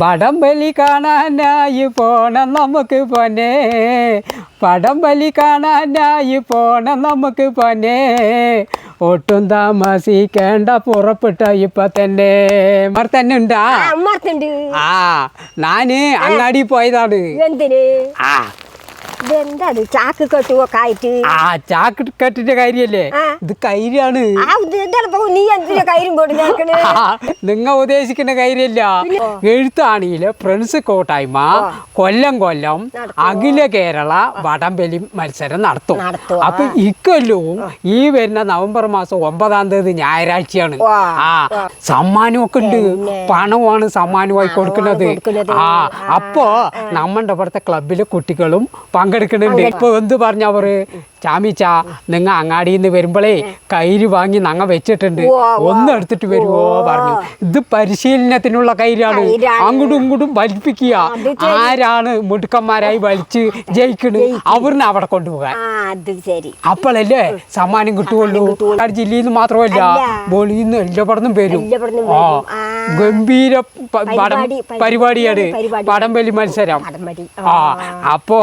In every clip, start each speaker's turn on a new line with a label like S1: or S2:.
S1: വടംവലി കാണാനായി പോണം നമുക്ക് പൊന്നെ. വടംവലി കാണാനായി പോണം നമുക്ക് പൊന്നെ. ഒട്ടും താമസിക്കേണ്ട പുറപ്പെട്ട ഇപ്പൊ തന്നെ. മർ തന്നെ ഉണ്ടാ. ആ ഞാൻ അങ്ങാടി പോയതാണ്. ആ
S2: ഇതെന്താ ചാക്ക് ആയിട്ട്
S1: ആ ചാക്ക് കെട്ടിന്റെ കാര്യല്ലേ? ഇത് കൈരാണ്.
S2: നീ
S1: നിങ്ങൾ ഉദ്ദേശിക്കുന്ന കാര്യല്ല എഴുത്താണിയിൽ ഫ്രണ്ട്സ് കോട്ടായ്മ കൊല്ലം കൊല്ലം അഖില കേരള വടംബലി മത്സരം നടത്തും. അപ്പൊ ഇക്കൊല്ലവും ഈ വരുന്ന നവംബർ മാസം ഒമ്പതാം തീയതി ഞായറാഴ്ചയാണ്. ആ സമ്മാനമൊക്കെ ഉണ്ട്. പണമാണ് സമ്മാനമായി കൊടുക്കുന്നത്. ആ അപ്പോ നമ്മുടെ ഇവിടുത്തെ ക്ലബിലെ കുട്ടികളും പങ്കെടുക്കുന്നുണ്ട്. ഇപ്പൊ എന്ത് പറഞ്ഞ അവർ? ചാമിച്ച നിങ്ങ അങ്ങാടിയിൽ നിന്ന് വരുമ്പോഴേ കയ്യിൽ വാങ്ങി നങ്ങ വെച്ചിട്ടുണ്ട്. ഒന്ന് എടുത്തിട്ട് വരുമോ പറഞ്ഞു. ഇത് പരിശീലനത്തിനുള്ള കൈരാണ്.
S2: കൈരാണ്.
S1: അങ്ങോട്ടും ഇങ്ങോട്ടും വലിപ്പിക്കുക. ആരാണ് മിടുക്കന്മാരായി വലിച്ച് ജയിക്കണ്? അവരിനെ അവിടെ കൊണ്ടുപോകാൻ. അപ്പോഴല്ലേ സമ്മാനം കിട്ടുള്ളൂ ആ ജില്ലയിൽ നിന്ന് മാത്രമല്ല. വെളിയിൽ നിന്ന് എല്ലായിടത്തും ആ
S2: വരും. ആ.
S1: ഗംഭീര പടം
S2: പരിപാടി,
S1: പരിപാടിയാണ്.
S2: പരിപാടി.
S1: പടംവലി മത്സരം. ആ. അപ്പോ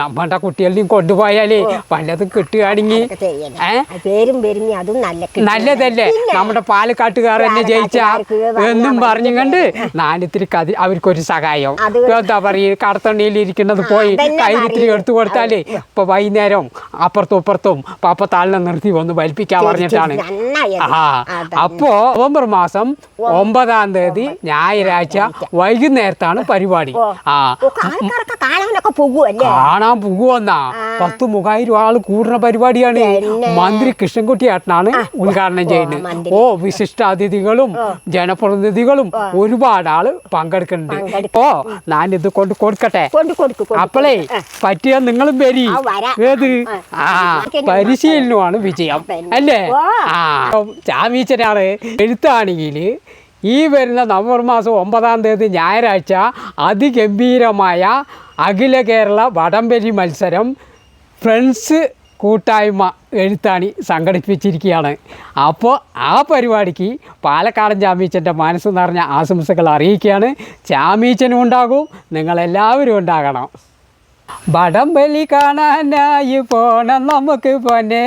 S1: നമ്മളുടെ നമ്മുടെ കുട്ടികളെയും കൊണ്ടുപോയാലേ വല്ലതും കിട്ടുകയാണെങ്കിൽ. നല്ലതല്ലേ? നമ്മുടെ പാലക്കാട്ടുകാർ തന്നെ ജയിച്ച എന്നും പറഞ്ഞു കണ്ട് ഞാനിത്തിരി കതി അവർക്കൊരു സഹായം. എന്താ പറയുക കടത്തണ്ണിയിൽ ഇരിക്കുന്നത് പോയി
S2: അതന്നെ
S1: എടുത്തു കൊടുത്താലേ ഇപ്പൊ വൈകുന്നേരം അപ്പുറത്തും ഇപ്പുറത്തും പാപ്പത്താളിനെ നിർത്തി ഒന്ന് വലിപ്പിക്കാൻ പറഞ്ഞിട്ടാണ്. ആ അപ്പോ നവംബർ മാസം ഒമ്പതാം തീയതി ഞായറാഴ്ച വൈകുന്നേരത്താണ് പരിപാടി. ആ. കാണാൻ പോകുമെന്നാ പത്ത് മുഖായിരം ആൾ കൂടുന്ന പരിപാടിയാണ്. മന്ത്രി കൃഷ്ണൻകുട്ടി ഏട്ടനാണ് ഉദ്ഘാടനം ചെയ്യുന്നത്. ഓ വിശിഷ്ടാതിഥികളും ജനപ്രതിനിധികളും ഒരുപാട് ആൾ പങ്കെടുക്കുന്നുണ്ട്. ഓ ഞാനിത് കൊണ്ട് കൊടുക്കട്ടെ. അപ്പളേ. പറ്റിയ നിങ്ങളും വരി. ഏത്?
S2: ആ.
S1: ആ. പരിശീലനമാണ് വിജയം. അല്ലേ? ആ. ചാമീച്ചനാണ് എഴുത്താണെങ്കിൽ ഈ വരുന്ന നവംബർ മാസം ഒമ്പതാം തീയതി ഞായറാഴ്ച അതിഗംഭീരമായ അഖില കേരള വടംവലി മത്സരം ഫ്രണ്ട്സ് കൂട്ടായ്മ എഴുത്താണി സംഘടിപ്പിച്ചിരിക്കുകയാണ്. അപ്പോൾ ആ പരിപാടിക്ക് പാലക്കാടൻ ചാമീച്ചന്റെ മനസ്സ് നിറഞ്ഞ ആശംസകൾ അറിയിക്കുകയാണ്. ചാമീച്ചനും ഉണ്ടാകും. നിങ്ങളെല്ലാവരും ഉണ്ടാകണം. വടംവലി കാണാനായി പോണം നമുക്ക് പൊന്നെ.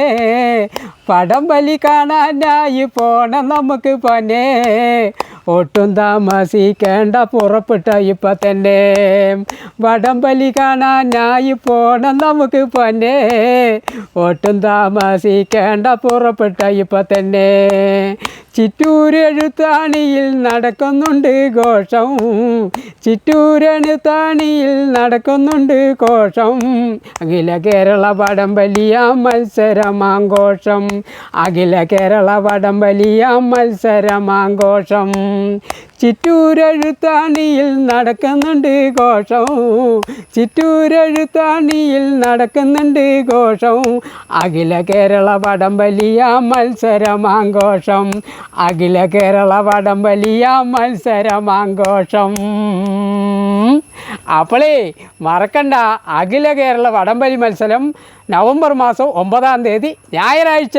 S1: വടംവലി കാണാനായി പോണം നമുക്ക് പൊന്നെ. ഒട്ടും താമസിക്കേണ്ട പുറപ്പെട്ട ഇപ്പം തന്നെ. വടംവലി കാണാനായി പോണം നമുക്ക് പൊന്നെ. ഒട്ടും താമസിക്കേണ്ട പുറപ്പെട്ട ഇപ്പം തന്നെ. ചിറ്റൂരെഴുത്താണിയിൽ നടക്കുന്നുണ്ട് ഘോഷം. ചിറ്റൂരെഴുത്താണിയിൽ നടക്കുന്നുണ്ട് ഘോഷം. അഖില കേരള വടംവലിയ മത്സരമാഘോഷം. അഖില കേരള വടംവലിയ മത്സരമാഘോഷം. ചിറ്റൂരെഴുത്താണിയിൽ നടക്കുന്നുണ്ട് ഘോഷവും. ചിറ്റൂരഴുത്താണിയിൽ നടക്കുന്നുണ്ട് ഘോഷവും. അഖില കേരള വടംവലിയ മത്സരമാഘോഷം. അഖില കേരള വടംവലിയ മത്സരമാഘോഷം. അപ്പോളേ മറക്കണ്ട. അഖില കേരള വടംവലി മത്സരം നവംബർ മാസം ഒമ്പതാം തീയതി ഞായറാഴ്ച.